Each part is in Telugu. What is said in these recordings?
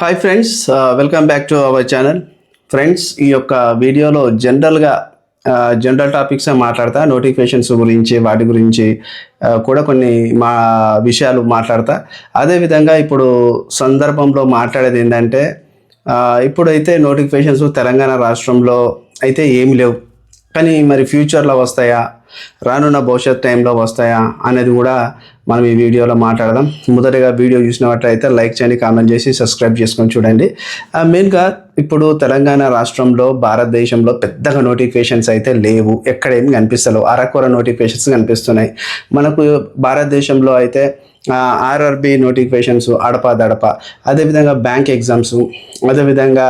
Hi friends welcome back to our channel friends ఈ యొక్క వీడియోలో జనరల్గా జనరల్ టాపిక్స్ మాట్లాడతా నోటిఫికేషన్స్ గురించి వాటి గురించి కూడా కొన్ని మా విషయాలు మాట్లాడతా. అదేవిధంగా ఇప్పుడు సందర్భంలో మాట్లాడేది ఏంటంటే ఇప్పుడైతే నోటిఫికేషన్స్ తెలంగాణ రాష్ట్రంలో అయితే ఏమి లేవు. కానీ మరి ఫ్యూచర్లో వస్తాయా? రానున్న భవిష్యత్ టైంలో వస్తాయా? అనేది కూడా మనం ఈ వీడియోలో మాట్లాడదాం. మొదటిగా వీడియో చూసినట్లయితే లైక్ చేయండి కామెంట్ చేసి సబ్స్క్రైబ్ చేసుకొని చూడండి. మెయిన్గా ఇప్పుడు తెలంగాణ రాష్ట్రంలో భారతదేశంలో పెద్దగా నోటిఫికేషన్స్ అయితే లేవు. ఎక్కడేమి కనిపిస్తలేవు. అరకొర నోటిఫికేషన్స్ కనిపిస్తున్నాయి. మనకు భారతదేశంలో అయితే ఆర్ఆర్బి నోటిఫికేషన్స్ అడప దడప. అదేవిధంగా బ్యాంక్ ఎగ్జామ్స్ అదేవిధంగా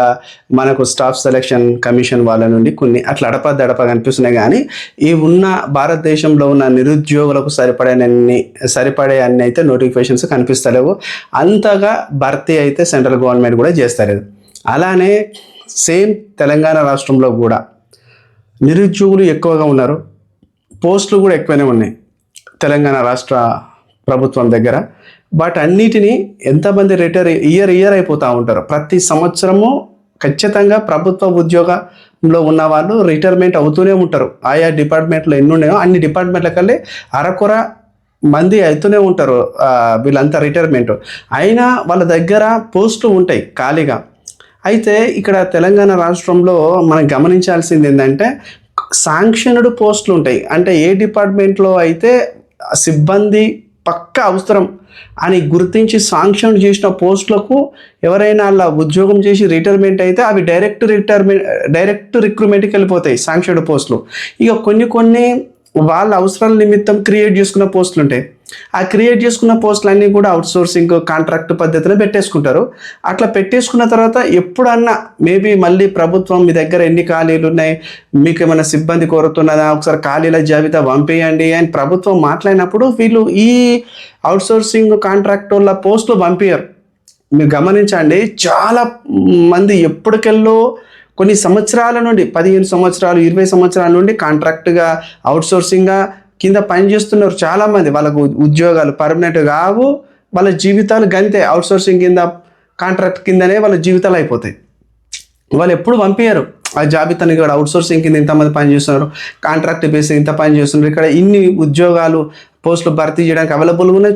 మనకు స్టాఫ్ సెలెక్షన్ కమిషన్ వాళ్ళ నుండి కొన్ని అట్లా అడప దడప కనిపిస్తున్నాయి. కానీ ఈ ఉన్న భారతదేశంలో ఉన్న నిరుద్యోగులకు సరిపడేనన్ని సరిపడే అన్ని అయితే నోటిఫికేషన్స్ కనిపిస్తలేవు. అంతగా భర్తీ అయితే సెంట్రల్ గవర్నమెంట్ కూడా చేస్తలేదు. అలానే సేమ్ తెలంగాణ రాష్ట్రంలో కూడా నిరుద్యోగులు ఎక్కువగా ఉన్నారు. పోస్టులు కూడా ఎక్కువనే ఉన్నాయి తెలంగాణ రాష్ట్ర ప్రభుత్వం దగ్గర. బట్ అన్నిటినీ ఎంతమంది రిటైర్ ఇయర్ ఇయర్ అయిపోతూ ఉంటారు. ప్రతి సంవత్సరము ఖచ్చితంగా ప్రభుత్వ ఉద్యోగంలో ఉన్న వాళ్ళు రిటైర్మెంట్ అవుతూనే ఉంటారు. ఆయా డిపార్ట్మెంట్లో ఎన్ని ఉన్నాయో అన్ని డిపార్ట్మెంట్ల కల్లి అరకొర మంది అవుతూనే ఉంటారు వీళ్ళంతా రిటైర్మెంట్ అయినా వాళ్ళ దగ్గర పోస్టులు ఉంటాయి ఖాళీగా. అయితే ఇక్కడ తెలంగాణ రాష్ట్రంలో మనం గమనించాల్సింది ఏంటంటే శాంక్షన్డ్ పోస్టులు ఉంటాయి. అంటే ఏ డిపార్ట్మెంట్లో అయితే సిబ్బంది పక్క అవసరం అని గుర్తించి శాంక్షన్ చేసిన పోస్టులకు ఎవరైనా అలా ఉద్యోగం చేసి రిటైర్మెంట్ అయితే అవి డైరెక్ట్ రిటైర్మెంట్ డైరెక్ట్ రిక్రూట్మెంట్కి వెళ్ళిపోతాయి శాంక్షన్డ్ పోస్టులు. ఇక కొన్ని కొన్ని వాళ్ళ అవసరాల నిమిత్తం క్రియేట్ చేసుకున్న పోస్టులు ఉంటాయి ఆ క్రియేట్ చేసుకున్న పోస్టులన్నీ కూడా అవుట్ సోర్సింగ్ కాంట్రాక్ట్ పద్ధతిలో పెట్టేసుకుంటారు. అట్లా పెట్టేసుకున్న తర్వాత ఎప్పుడన్నా మేబీ మళ్ళీ ప్రభుత్వం మీ దగ్గర ఎన్ని ఖాళీలు ఉన్నాయి మీకు ఏమైనా సిబ్బంది కోరుతున్నదా ఒకసారి ఖాళీల జాబితా పంపేయండి అని ప్రభుత్వం మాట్లాడినప్పుడు వీళ్ళు ఈ అవుట్ సోర్సింగ్ కాంట్రాక్ట్ వాళ్ళ పోస్టులు పంపించారు మీరు గమనించండి చాలా మంది ఎప్పటికెళ్ళో కొన్ని సంవత్సరాల నుండి పదిహేను సంవత్సరాలు ఇరవై సంవత్సరాల నుండి కాంట్రాక్ట్గా అవుట్సోర్సింగ్గా కింద పనిచేస్తున్నారు చాలామంది. వాళ్ళకు ఉద్యోగాలు పర్మనెంట్ కావు వాళ్ళ జీవితాలు గంతే. అవుట్సోర్సింగ్ కింద కాంట్రాక్ట్ కిందనే వాళ్ళ జీవితాలు అయిపోతాయి. వాళ్ళు ఎప్పుడు పంపించారు ఆ జాబితాని ఇక్కడ అవుట్సోర్సింగ్ కింద ఇంతమంది పని చేస్తున్నారు కాంట్రాక్ట్ బేస్ ఇంత పని చేస్తున్నారు. ఇక్కడ ఇన్ని ఉద్యోగాలు పోస్టులు భర్తీ చేయడానికి అవైలబుల్గానే ఉన్నాయి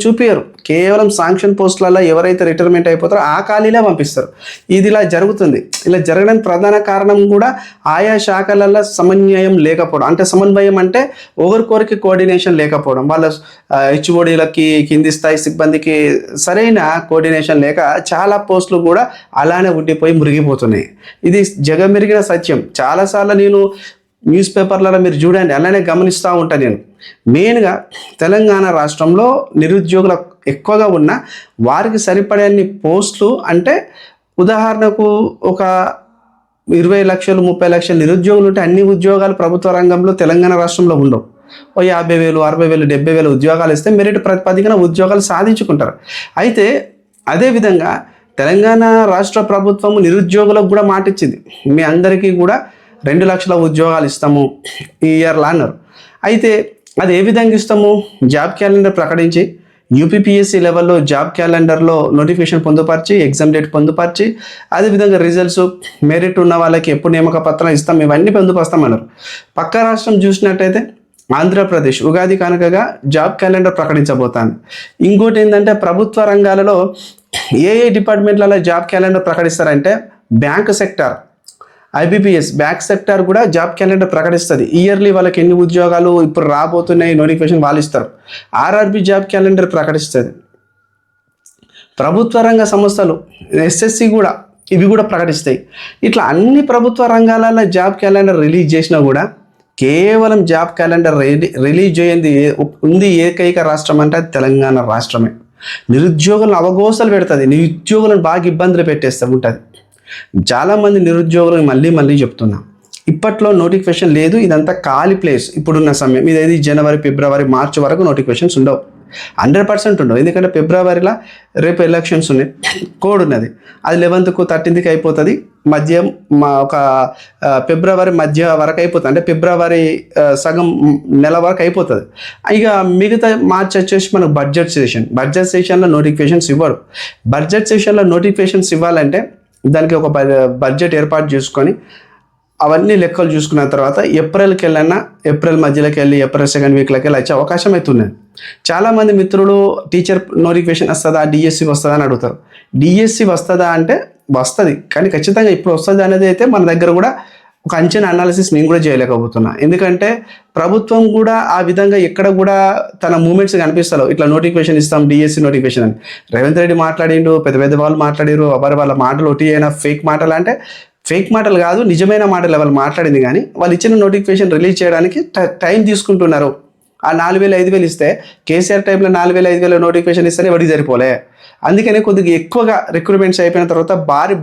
కేవలం శాంక్షన్ పోస్టులలో ఎవరైతే రిటైర్మెంట్ అయిపోతారో ఆ ఖాళీలే పంపిస్తారు. ఇది ఇలా జరుగుతుంది. ఇలా జరగడానికి ప్రధాన కారణం కూడా ఆయా శాఖలలో సమన్వయం లేకపోవడం. అంటే సమన్వయం అంటే ఒకరికొరికి కోఆర్డినేషన్ లేకపోవడం. వాళ్ళ హెచ్ఓడీలకి కింది స్థాయి సిబ్బందికి సరైన కోఆర్డినేషన్ లేక చాలా పోస్టులు కూడా అలానే ఉండిపోయి మురిగిపోతున్నాయి. ఇది జగమెరిగిన సత్యం. చాలాసార్లు నేను న్యూస్ పేపర్లలో మీరు చూడండి అలానే గమనిస్తూ ఉంటాను నేను. మెయిన్గా తెలంగాణ రాష్ట్రంలో నిరుద్యోగులు ఎక్కువగా ఉన్న వారికి సరిపడే అన్ని పోస్టులు అంటే ఉదాహరణకు ఒక ఇరవై లక్షలు ముప్పై లక్షలు నిరుద్యోగులు ఉంటే అన్ని ఉద్యోగాలు ప్రభుత్వ రంగంలో తెలంగాణ రాష్ట్రంలో ఉండవు. ఓ యాభై వేలు అరవై వేలు డెబ్బై వేలు ఉద్యోగాలు ఇస్తే మెరిట్ ప్రతిపాదికన ఉద్యోగాలు సాధించుకుంటారు. అయితే అదేవిధంగా తెలంగాణ రాష్ట్ర ప్రభుత్వం నిరుద్యోగులకు కూడా మాటిచ్చింది. మీ అందరికీ కూడా రెండు లక్షల ఉద్యోగాలు ఇస్తాము ఈ ఇయర్లో అన్నారు. అయితే అది ఏ విధంగా ఇస్తాము? జాబ్ క్యాలెండర్ ప్రకటించి యూపీపీఎస్సీ లెవెల్లో జాబ్ క్యాలెండర్లో నోటిఫికేషన్ పొందుపరిచి ఎగ్జామ్ డేట్ పొందుపరిచి అదేవిధంగా రిజల్ట్స్ మెరిట్ ఉన్న వాళ్ళకి ఎప్పుడు నియామక పత్రం ఇస్తాం ఇవన్నీ పొందుపరుస్తామన్నారు. పక్క రాష్ట్రం చూసినట్టయితే ఆంధ్రప్రదేశ్ ఉగాది కనుకగా జాబ్ క్యాలెండర్ ప్రకటించబోతాను ఇంకోటి ఏంటంటే ప్రభుత్వ రంగాలలో ఏ ఏ డిపార్ట్మెంట్లలో job calendar ప్రకటిస్తారంటే bank sector. IBPS back sector కూడా జాబ్ క్యాలెండర్ ప్రకటిస్తుంది. ఇయర్లీ వాళ్ళకి ఎన్ని ఉద్యోగాలు ఇప్పుడు రాబోతున్నాయి నోటిఫికేషన్ వాళ్ళు ఇస్తారు. ఆర్ఆర్బి జాబ్ క్యాలెండర్ ప్రకటిస్తుంది. ప్రభుత్వ రంగ సంస్థలు ఎస్ఎస్సి కూడా ఇవి కూడా ప్రకటిస్తాయి. ఇట్లా అన్ని ప్రభుత్వ రంగాలలో జాబ్ క్యాలెండర్ రిలీజ్ చేసినా కూడా కేవలం జాబ్ క్యాలెండర్ రిలీజ్ చేయండి ఉంది ఏకైక రాష్ట్రం అంటే తెలంగాణ రాష్ట్రమే. నిరుద్యోగులను అవగోసలు పెడుతుంది. నిరుద్యోగులను బాగా ఇబ్బందులు పెట్టేస్తూ ఉంటుంది. చాలామంది నిరుద్యోగులకు మళ్ళీ మళ్ళీ చెప్తున్నా. ఇప్పట్లో నోటిఫికేషన్ లేదు ఇదంతా ఖాళీ ప్లేస్. ఇప్పుడున్న సమయం ఇదేది జనవరి ఫిబ్రవరి మార్చి వరకు నోటిఫికేషన్స్ ఉండవు. హండ్రెడ్ పర్సెంట్ ఉండవు. ఎందుకంటే ఫిబ్రవరిలో రేపు ఎలక్షన్స్ ఉన్నాయి. కోడ్ ఉన్నది. అది లెవెన్త్కు థర్టీన్త్కి అయిపోతుంది. మధ్య మా ఒక ఫిబ్రవరి మధ్య వరకు అయిపోతుంది. అంటే ఫిబ్రవరి సగం నెల వరకు అయిపోతుంది. ఇక మిగతా మార్చ్ వచ్చేసి మనకు బడ్జెట్ సెషన్. బడ్జెట్ సెషన్లో నోటిఫికేషన్స్ ఇవ్వరు. బడ్జెట్ సెషన్లో నోటిఫికేషన్స్ ఇవ్వాలంటే దానికి ఒక బ- బడ్జెట్ ఏర్పాటు చేసుకొని అవన్నీ లెక్కలు చూసుకున్న తర్వాత ఏప్రిల్కి వెళ్ళన్నా ఏప్రిల్ మధ్యలోకి వెళ్ళి ఏప్రిల్ సెకండ్ వీక్లోకి వెళ్ళి వచ్చే అవకాశం అవుతున్నది చాలామంది మిత్రులు టీచర్ నోటిఫికేషన్ వస్తుందా డిఎస్సి వస్తుందా అని అడుగుతారు. డిఎస్సి వస్తుందా అంటే వస్తుంది కానీ ఖచ్చితంగా ఇప్పుడు వస్తుంది అనేది అయితే మన దగ్గర కూడా ఒక అంచనా అనాలిసిస్ నేను కూడా చేయలేకపోతున్నా. ఎందుకంటే ప్రభుత్వం కూడా ఆ విధంగా ఎక్కడ కూడా తన మూమెంట్స్ కనిపిస్తాలో ఇట్లా నోటిఫికేషన్ ఇస్తాం డిఎస్సి నోటిఫికేషన్ అని. రేవంత్ రెడ్డి మాట్లాడిండు పెద్ద పెద్ద వాళ్ళు మాట్లాడారు ఎవరి వాళ్ళ మాటలు ఒకటి అయినా ఫేక్ మాటలు అంటే ఫేక్ మాటలు కాదు నిజమైన మాటలు వాళ్ళు మాట్లాడింది కానీ వాళ్ళు ఇచ్చిన నోటిఫికేషన్ రిలీజ్ చేయడానికి టైం తీసుకుంటున్నారు. ఆ నాలుగు వేలు ఐదు వేలు ఇస్తే కేసీఆర్ టైంలో నాలుగు వేల ఐదు వేల నోటిఫికేషన్ ఇస్తేనే వాడికి సరిపోలే. అందుకనే కొద్దిగా ఎక్కువగా రిక్రూట్మెంట్స్ అయిపోయిన తర్వాత భారీ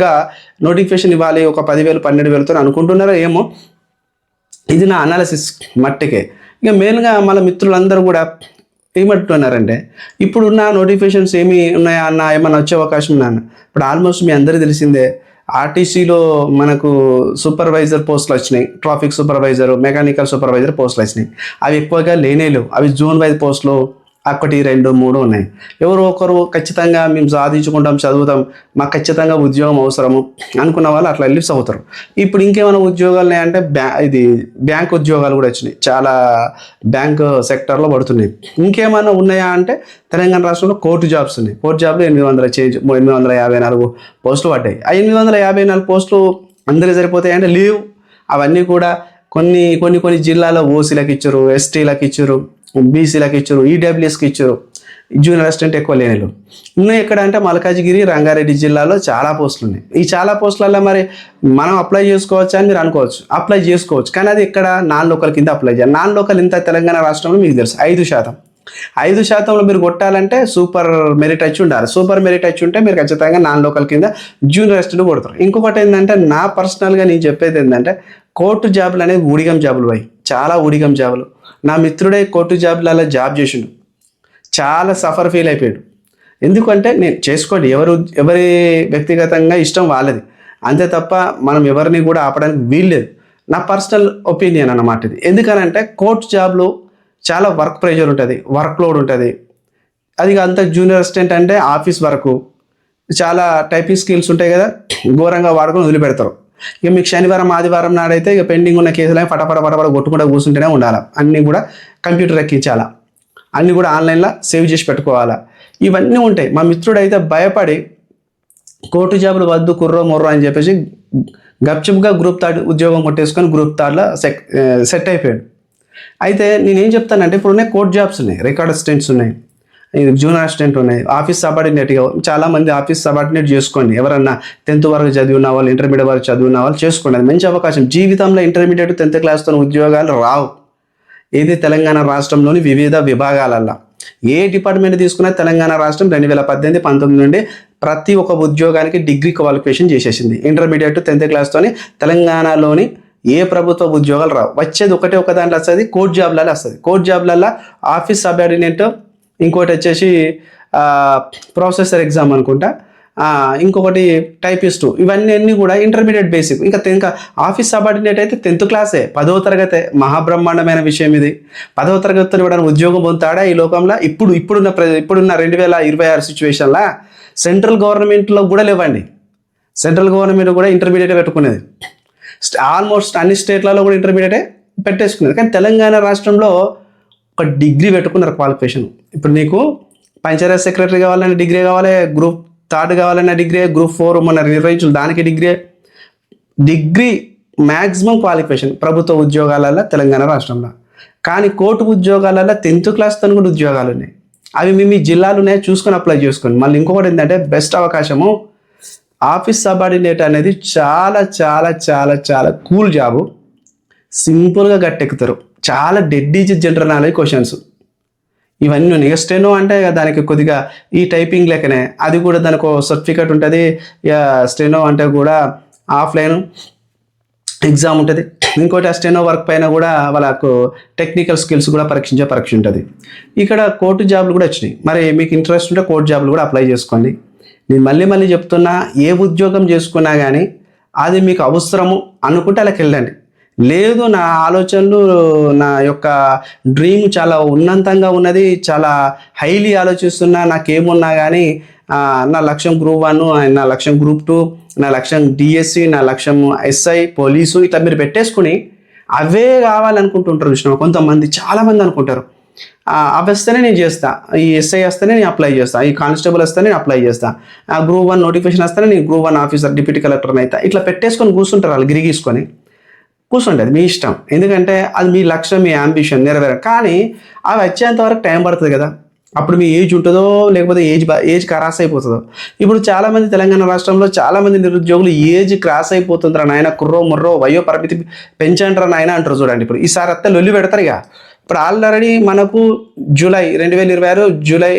గా నోటిఫికేషన్ ఇవ్వాలి ఒక పదివేలు పన్నెండు వేలతో అనుకుంటున్నారో ఏమో. ఇది నా అనాలిసిస్ మట్టికే. ఇక మెయిన్గా మన మిత్రులందరూ కూడా ఏమంటున్నారంటే ఇప్పుడున్న నోటిఫికేషన్స్ ఏమి ఉన్నాయా అన్న ఏమన్నా వచ్చే అవకాశం ఉందా అన్న? ఇప్పుడు ఆల్మోస్ట్ మీ అందరికీ తెలిసిందే ఆర్టీసీలో మనకు సూపర్వైజర్ పోస్టులు వచ్చినాయి. ట్రాఫిక్ సూపర్వైజర్ మెకానికల్ సూపర్వైజర్ పోస్టులు వచ్చినాయి. అవి ఎక్కువగా లేనే లేవు. అవి జోన్ వైజ్ పోస్టులు ఒకటి రెండు మూడు ఉన్నాయి. ఎవరో ఒకరు ఖచ్చితంగా మేము సాధించుకుంటాం చదువుతాం మాకు ఖచ్చితంగా ఉద్యోగం అవసరము అనుకున్న వాళ్ళు అట్లా వెళ్ళి అవుతారు. ఇప్పుడు ఇంకేమైనా ఉద్యోగాలు ఉన్నాయంటే బ్యా ఇది బ్యాంక్ ఉద్యోగాలు కూడా వచ్చినాయి. చాలా బ్యాంక్ సెక్టర్లో పడుతున్నాయి. ఇంకేమైనా ఉన్నాయా అంటే తెలంగాణ రాష్ట్రంలో కోర్టు జాబ్స్ ఉన్నాయి. కోర్టు జాబ్లు ఎనిమిది వందల చేంజ్ ఎనిమిది వందల యాభై నాలుగు పోస్టులు పడ్డాయి. ఆ ఎనిమిది వందల యాభై నాలుగు పోస్టులు అందరికీ సరిపోతాయి అంటే లీవ్. అవన్నీ కూడా కొన్ని కొన్ని కొన్ని జిల్లాలో ఓసీలకు ఇచ్చారు ఎస్టీలకు ఇచ్చారు బీసీలకు ఇచ్చారు ఈడబ్ల్యూఎస్కి ఇచ్చారు. జూనియర్ అసిస్టెంట్ ఎక్కువ లేనిలు ఇంకా ఎక్కడ అంటే మల్కాజ్గిరి రంగారెడ్డి జిల్లాలో చాలా పోస్టులు ఉన్నాయి. ఈ చాలా పోస్టులలో మరి మనం అప్లై చేసుకోవచ్చు అని మీరు అనుకోవచ్చు. అప్లై చేసుకోవచ్చు. కానీ అది ఇక్కడ నాన్ లోకల్ కింద అప్లై చేయాలి. నాన్ లోకల్ ఇంత తెలంగాణ రాష్ట్రంలో మీకు తెలుసు ఐదు శాతం. ఐదు శాతంలో మీరు కొట్టాలంటే సూపర్ మెరిట్ వచ్చి ఉండాలి. సూపర్ మెరిట్ వచ్చి ఉంటే మీరు ఖచ్చితంగా నాన్ లోకల్ కింద జూనియర్ అసిస్టెంట్ కొడతారు. ఇంకొకటి ఏంటంటే నా పర్సనల్గా నేను చెప్పేది ఏంటంటే కోర్టు జాబులు అనేది ఊడిగం జాబులు అవి చాలా ఊడిగం జాబులు. నా మిత్రుడే కోర్టు జాబులలో జాబ్ చేసిండు. చాలా సఫర్ ఫీల్ అయిపోయాడు. ఎందుకంటే నేను చేసుకోండి. ఎవరు ఎవరి వ్యక్తిగతంగా ఇష్టం వాళ్ళది. అంతే తప్ప మనం ఎవరిని కూడా ఆపడానికి వీల్లేదు నా పర్సనల్ ఒపీనియన్ అన్నమాట ఇది ఎందుకనంటే కోర్టు జాబ్లో చాలా వర్క్ ప్రెషర్ ఉంటుంది. వర్క్ లోడ్ ఉంటుంది. అది అంత జూనియర్ అసిస్టెంట్ అంటే ఆఫీస్ వరకు. చాలా టైపింగ్ స్కిల్స్ ఉంటాయి కదా. ఘోరంగా వాడుకొని వదిలిపెడతారు. ఇక మీకు శనివారం ఆదివారం నాడైతే ఇక పెండింగ్ ఉన్న కేసులే పటపట పటపట కొట్టుకుంటూ కూర్చుంటేనే ఉండాలి? అన్నీ కూడా కంప్యూటర్ ఎక్కించాలా? అన్నీ కూడా ఆన్లైన్లో సేవ్ చేసి పెట్టుకోవాలా? ఇవన్నీ ఉంటాయి. మా మిత్రుడైతే భయపడి కోర్టు జాబులు వద్దు కుర్రో మొర్రో అని చెప్పేసి గప్చుప్గా గ్రూప్ థర్డ్ ఉద్యోగం కొట్టేసుకొని గ్రూప్ థర్డ్లో సెట్ సెట్ అయిపోయాడు. అయితే నేనేం చెప్తానంటే ఇప్పుడు ఉన్నాయి కోర్ట్ జాబ్స్ ఉన్నాయి రికార్డ్ అసిస్టెంట్స్ ఉన్నాయి. జూన్ జూనియర్ అసిస్టెంట్ ఉన్నాయి. ఆఫీస్ సబార్డినేట్గా చాలా మంది ఆఫీస్ సబార్డినేట్ చేసుకోండి. ఎవరన్నా టెన్త్ వరకు చదివిన వాళ్ళు ఇంటర్మీడియట్ వరకు చదివిన వాళ్ళు చేసుకోండి. అది మంచి అవకాశం. జీవితంలో ఇంటర్మీడియట్ టెన్త్ క్లాస్తో ఉద్యోగాలు రావు. ఇది తెలంగాణ రాష్ట్రంలోని వివిధ విభాగాలల్లో. ఏ డిపార్ట్మెంట్ తీసుకున్నా తెలంగాణ రాష్ట్రం రెండు వేల పద్దెనిమిది పంతొమ్మిది నుండి ప్రతి ఒక్క ఉద్యోగానికి డిగ్రీ క్వాలిఫికేషన్ చేసేసింది. ఇంటర్మీడియట్ టెన్త్ క్లాస్తోని తెలంగాణలోని ఏ ప్రభుత్వ ఉద్యోగాలు రావు. వచ్చేది ఒకటే ఒక దాంట్లో వస్తుంది కోర్ట్ జాబ్లలో వస్తుంది. కోర్ట్ జాబ్లలో ఆఫీస్ సబార్డినేట్ ఇంకోటి వచ్చేసి ప్రాసెసర్ ఎగ్జామ్ అనుకుంటా. ఇంకొకటి టైపిస్టు ఇవన్నీ అన్నీ కూడా ఇంటర్మీడియట్ బేసిక్ ఇంకా ఇంకా ఆఫీస్ సబార్డినేట్ అయితే టెన్త్ క్లాసే పదవ తరగతే. మహాబ్రహ్మాండమైన విషయం ఇది. పదవ తరగతితో ఇవ్వడానికి ఉద్యోగం పొందుతాడా ఈ లోకంలో? ఇప్పుడు ఇప్పుడున్న ప్ర- ఇప్పుడున్న రెండు వేల ఇరవై ఆరు సిచ్యువేషన్లా సెంట్రల్ గవర్నమెంట్లో కూడా లేవండి. సెంట్రల్ గవర్నమెంట్ కూడా ఇంటర్మీడియట్ పెట్టుకునేది. ఆల్మోస్ట్ అన్ని స్టేట్లలో కూడా ఇంటర్మీడియటే పెట్టేసుకునేది. కానీ తెలంగాణ రాష్ట్రంలో ఒక డిగ్రీ పెట్టుకున్నారు క్వాలిఫికేషన్. ఇప్పుడు నీకు పంచాయత్ సెక్రటరీ కావాలన్నా డిగ్రీ కావాలి గ్రూప్ థర్డ్ కావాలన్నా డిగ్రీ గ్రూప్ ఫోర్ మన నిర్వహించు దానికి డిగ్రీ డిగ్రీ మ్యాక్సిమం క్వాలిఫికేషన్ ప్రభుత్వ ఉద్యోగాలలో తెలంగాణ రాష్ట్రంలో. కానీ కోర్టు ఉద్యోగాలలో టెన్త్ క్లాస్తో కూడా ఉద్యోగాలు ఉన్నాయి. అవి మీ మీ జిల్లాలోనే చూసుకొని అప్లై చేసుకోండి. మళ్ళీ ఇంకొకటి ఏంటంటే బెస్ట్ అవకాశము ఆఫీస్ సబార్డినేట్ అనేది చాలా చాలా చాలా చాలా కూల్ జాబు. సింపుల్గా గట్టెక్కుతారు. చాలా dead easy general knowledge questions ఇవన్నీ నెక్స్ట్ స్టెనో అంటే ఇక దానికి కొద్దిగా ఈ టైపింగ్ లెక్కనే. అది కూడా దానికి సర్టిఫికేట్ ఉంటుంది. ఇక స్టెనో అంటే కూడా ఆఫ్లైన్ ఎగ్జామ్ ఉంటుంది. ఇంకోటి ఆ స్టెనో వర్క్ పైన కూడా వాళ్ళకు టెక్నికల్ స్కిల్స్ కూడా పరీక్షించే పరీక్ష ఉంటుంది. ఇక్కడ కోర్టు జాబ్లు కూడా వచ్చినాయి. మరి మీకు ఇంట్రెస్ట్ ఉంటే కోర్టు జాబ్లు కూడా అప్లై చేసుకోండి. నేను మళ్ళీ మళ్ళీ చెప్తున్నా ఏ ఉద్యోగం చేసుకున్నా కానీ అది మీకు అవసరము అనుకుంటే అలాకి వెళ్ళండి లేదు నా ఆలోచనలు నా యొక్క డ్రీమ్ చాలా ఉన్నతంగా ఉన్నది చాలా హైలీ ఆలోచిస్తున్నా నాకేమున్నా కానీ నా లక్ష్యం గ్రూప్ వన్ నా లక్ష్యం గ్రూప్ టూ నా లక్ష్యం డిఎస్సి నా లక్ష్యం ఎస్ఐ పోలీసు ఇట్లా మీరు పెట్టేసుకుని అవే కావాలనుకుంటుంటారు విషయం కొంతమంది చాలామంది అనుకుంటారు. అవి వస్తేనే నేను చేస్తా. ఈ ఎస్ఐ వస్తేనే నేను అప్లై చేస్తా. ఈ కానిస్టేబుల్ వస్తేనే నేను అప్లై చేస్తా. ఆ గ్రూప్ వన్ నోటిఫికేషన్ వస్తేనే నేను group one officer deputy collector అయితే. ఇట్లా పెట్టేసుకొని కూర్చుంటారు వాళ్ళు గిరిగీసుకొని. కూర్చోండి అది మీ ఇష్టం. ఎందుకంటే అది మీ లక్ష్యం మీ అంబిషన్ నెరవేర. కానీ అవి వచ్చేంత వరకు టైం పడుతుంది కదా. అప్పుడు మీ ఏజ్ ఉంటుందో లేకపోతే ఏజ్ ఏజ్ క్రాస్ అయిపోతుందో. ఇప్పుడు చాలామంది తెలంగాణ రాష్ట్రంలో చాలామంది నిరుద్యోగులు ఏజ్ క్రాస్ అయిపోతుందిరా నాయన కుర్రో ముర్రో వయో పరిమితి పెంచంటారా నాయన అంటారు చూడండి ఇప్పుడు. ఈసారి అత్త లొల్లి పెడతారు ఇక. ఇప్పుడు ఆల్రెడీ మనకు జూలై రెండు వేల ఇరవై ఆరు జూలై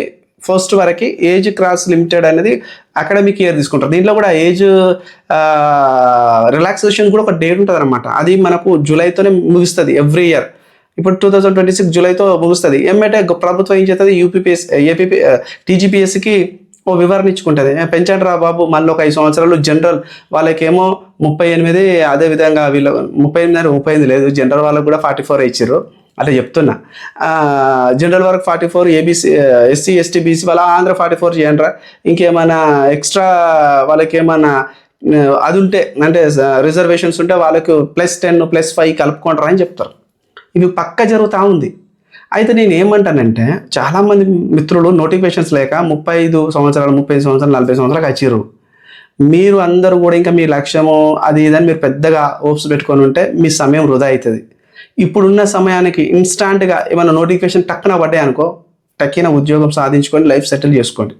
ఫస్ట్ వరకు ఏజ్ క్రాస్ లిమిటెడ్ అనేది అకాడమిక్ ఇయర్ తీసుకుంటారు. దీంట్లో కూడా ఏజ్ రిలాక్సేషన్ కూడా ఒక డేట్ ఉంటుంది అనమాట అది మనకు జూలైతోనే ముగుస్తుంది ఎవ్రీ ఇయర్. ఇప్పుడు టూ థౌజండ్ ట్వంటీ సిక్స్ జూలైతో ముగుస్తుంది. ఏమంటే ప్రభుత్వం ఏం చేస్తుంది? యూపీపీఎస్ ఏపీపీ టీజీపీఎస్సికి ఓ వివరణ ఇచ్చుకుంటుంది. పెంచండి రా బాబు మళ్ళీ ఒక ఐదు సంవత్సరాలు జనరల్ వాళ్ళకేమో ముప్పై ఎనిమిది అదే విధంగా వీళ్ళు ముప్పై ఎనిమిది ముప్పై ఎనిమిది లేదు. జనరల్ వాళ్ళకి కూడా ఫార్టీ ఫోర్ ఇచ్చారు అట్లా చెప్తున్నా. General work forty four ABC SC ST BC వాళ్ళ ఆంధ్ర ఫార్టీ ఫోర్ చేయండిరా. ఇంకేమైనా ఎక్స్ట్రా వాళ్ళకి ఏమైనా అది ఉంటే అంటే రిజర్వేషన్స్ ఉంటే వాళ్ళకు ప్లస్ టెన్ ప్లస్ ఫైవ్ కలుపుకుంటారా అని చెప్తారు. ఇవి పక్క జరుగుతూ ఉంది. అయితే నేను ఏమంటానంటే చాలామంది మిత్రులు నోటిఫికేషన్స్ లేక ముప్పై ఐదు సంవత్సరాలు ముప్పై ఐదు సంవత్సరాలు నలభై సంవత్సరాలకు వచ్చిర్రు మీరు అందరూ కూడా ఇంకా మీ లక్ష్యము అది ఇదని మీరు పెద్దగా ఓప్స్ పెట్టుకొని ఉంటే మీ సమయం వృధా అవుతుంది. ఇప్పుడున్న సమయానికి ఇన్స్టాంట్గా ఏమైనా నోటిఫికేషన్ టక్కున పడ్డాయి అనుకో టక్కిన ఉద్యోగం సాధించుకొని లైఫ్ సెటిల్ చేసుకోండి.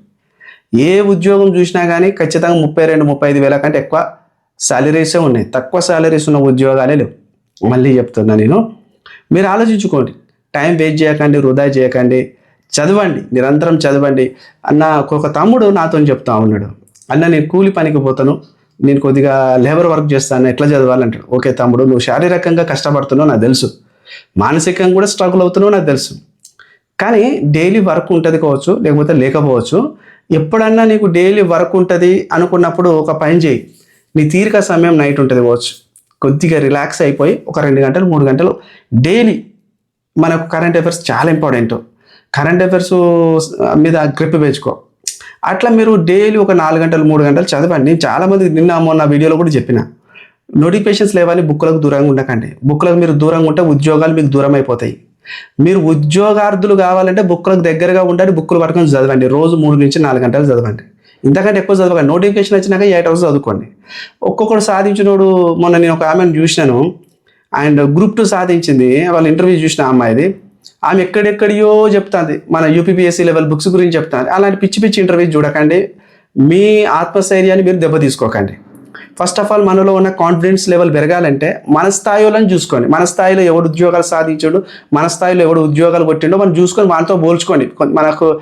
ఏ ఉద్యోగం చూసినా కానీ ఖచ్చితంగా ముప్పై రెండు ముప్పై ఐదు వేల కంటే ఎక్కువ శాలరీసే ఉన్నాయి. తక్కువ శాలరీస్ ఉన్న ఉద్యోగాలే లేవు. మళ్ళీ చెప్తున్నా నేను మీరు ఆలోచించుకోండి. టైం వేస్ట్ చేయకండి వృధా చేయకండి. చదవండి నిరంతరం చదవండి. అన్న ఒక తమ్ముడు నాతో చెప్తా ఉన్నాడు. అన్న నేను కూలి పనికి పోతాను. నేను కొద్దిగా లేబర్ వర్క్ చేస్తాను ఎట్లా చదవాలంటాడు? ఓకే తమ్ముడు నువ్వు శారీరకంగా కష్టపడుతున్నావు నాకు తెలుసు. మానసికంగా కూడా స్ట్రగుల్ అవుతున్నావు నాకు తెలుసు. కానీ డైలీ వర్క్ ఉంటుంది కావచ్చు లేకపోతే లేకపోవచ్చు ఎప్పుడన్నా నీకు డైలీ వర్క్ ఉంటుంది అనుకున్నప్పుడు ఒక పని చేయి. నీ తీరిక సమయం నైట్ ఉంటుంది కావచ్చు. కొద్దిగా రిలాక్స్ అయిపోయి ఒక రెండు గంటలు మూడు గంటలు డైలీ మనకు కరెంట్ అఫైర్స్ చాలా ఇంపార్టెంట్ కరెంట్ అఫైర్స్ మీద గ్రిప్ పెంచుకో. అట్లా మీరు డైలీ ఒక నాలుగు గంటలు మూడు గంటలు చదవండి. నేను చాలామంది నిన్న మొన్న వీడియోలో కూడా చెప్పిన. నోటిఫికేషన్స్ లేవని బుక్లకు దూరంగా ఉండకండి. బుక్లకు మీరు దూరంగా ఉంటే ఉద్యోగాలు మీకు దూరం అయిపోతాయి మీరు ఉద్యోగార్థులు కావాలంటే బుక్లకు దగ్గరగా ఉండండి బుక్కులు పట్టుకొని చదవండి. రోజు మూడు నుంచి నాలుగు గంటలు చదవండి. ఇంతకంటే ఎక్కువ చదవకండి. నోటిఫికేషన్ వచ్చినాక ఎయిట్ అవర్స్ చదువుకోండి. ఒక్కొక్కడు సాధించినోడు మొన్న నేను ఒక ఆమెను చూసినాను. అండ్ గ్రూప్ టూ సాధించింది. వాళ్ళ ఇంటర్వ్యూ చూసిన అమ్మాయిది. ఆమె ఎక్కడెక్కడియో చెప్తాంది. మన యూపీపీఎస్సీ లెవెల్ బుక్స్ గురించి చెప్తాంది. అలాంటి పిచ్చి పిచ్చి ఇంటర్వ్యూ చూడకండి. మీ ఆత్మస్థైర్యాన్ని మీరు దెబ్బ తీసుకోకండి ఫస్ట్ ఆఫ్ ఆల్ మనలో ఉన్న కాన్ఫిడెన్స్ లెవెల్ పెరగాలంటే మన స్థాయిలోని చూసుకోండి. మన స్థాయిలో ఎవడు ఉద్యోగాలు సాధించాడు మన స్థాయిలో ఎవడు ఉద్యోగాలు కొట్టిండో మనం చూసుకొని మనతో పోల్చుకోండి. మనకు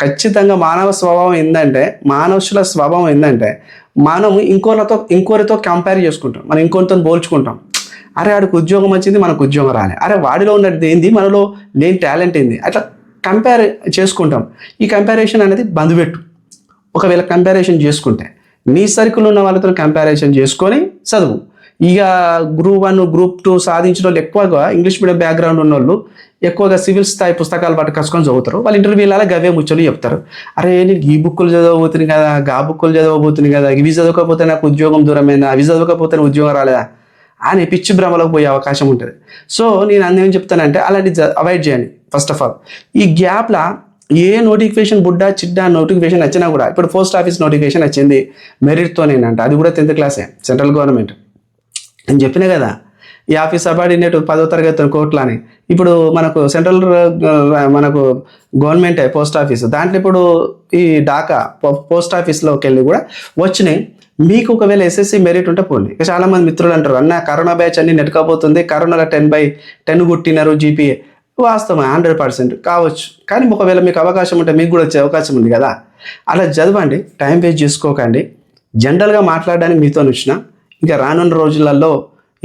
ఖచ్చితంగా మానవ స్వభావం ఏంటంటే మానవుల స్వభావం ఏంటంటే మనం ఇంకోరితో ఇంకోరితో కంపేర్ చేసుకుంటాం. మనం ఇంకొనితో పోల్చుకుంటాం. అరే వాడికి ఉద్యోగం వచ్చింది మనకు ఉద్యోగం రాలే. అరే వాడిలో ఉన్నది ఏంది? మనలో లేని టాలెంట్ ఏంది? అట్లా కంపేర్ చేసుకుంటాం. ఈ కంపారిజన్ అనేది బంధుపెట్టు ఒకవేళ కంపారిజన్ చేసుకుంటే నీ సర్కిల్ ఉన్న వాళ్ళతో కంపారిజన్ చేసుకొని చదువు. ఇక గ్రూప్ వన్ గ్రూప్ టూ సాధించిన వాళ్ళు ఎక్కువగా ఇంగ్లీష్ మీడియం బ్యాక్గ్రౌండ్ ఉన్న వాళ్ళు ఎక్కువగా సివిల్ స్థాయి పుస్తకాలు పట్టుకొచ్చుకొని చదువుతారు. వాళ్ళు ఇంటర్వ్యూలలో గవే ముచ్చలు చెప్తారు. అరే నేను ఈ బుక్కులు చదవబోతుంది కదా గా బుక్కులు చదవబోతుంది కదా ఇవి చదవకపోతే నాకు ఉద్యోగం దూరమైందా అవి చదవకపోతే ఉద్యోగం రాలేదా? అని పిచ్చి భ్రమలోకి పోయే అవకాశం ఉంటుంది. సో నేను అందుకేం చెప్తానంటే అలాంటి అవాయిడ్ చేయండి ఫస్ట్ ఆఫ్ ఆల్ ఈ గ్యాప్లా ఏ నోటిఫికేషన్ బుడ్డా చిడ్డా నోటిఫికేషన్ వచ్చినా కూడా ఇప్పుడు పోస్ట్ ఆఫీస్ నోటిఫికేషన్ వచ్చింది మెరిట్తోనేనంట అది కూడా టెన్త్ క్లాసే సెంట్రల్ గవర్నమెంట్ నేను చెప్పిన కదా ఈ ఆఫీస్ సబార్డినేట్ పదో తరగతి కోర్టులు అని ఇప్పుడు మనకు సెంట్రల్ మనకు గవర్నమెంట్ పోస్ట్ ఆఫీస్ దాంట్లో ఇప్పుడు ఈ డాకా పోస్ట్ ఆఫీస్లోకి వెళ్ళి కూడా వచ్చినాయి. మీకు ఒకవేళ ఎస్ఎస్సి మెరిట్ ఉంటే పోండి. ఇక చాలామంది మిత్రులు అంటారు అన్న కరోనా బ్యాచ్ అన్ని నెట్టుకపోతుంది కరోనాలో టెన్ బై టెన్ కొట్టినారు జీపీఏ వాస్తవం హండ్రెడ్ పర్సెంట్ కావచ్చు. కానీ ఒకవేళ మీకు అవకాశం ఉంటే మీకు కూడా వచ్చే అవకాశం ఉంది కదా. అలా చదవండి టైం వేస్ట్ చేసుకోకండి. జనరల్గా మాట్లాడడానికి మీతో వచ్చిన ఇంకా రానున్న రోజులలో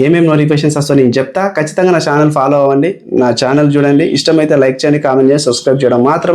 ఏమేమి నోటిఫికేషన్స్ వస్తాయో నేను చెప్తా. ఖచ్చితంగా నా ఛానల్ ఫాలో అవ్వండి నా ఛానల్ చూడండి. ఇష్టమైతే లైక్ చేయండి కామెంట్ చేయండి సబ్స్క్రైబ్ చేయడం మాత్రం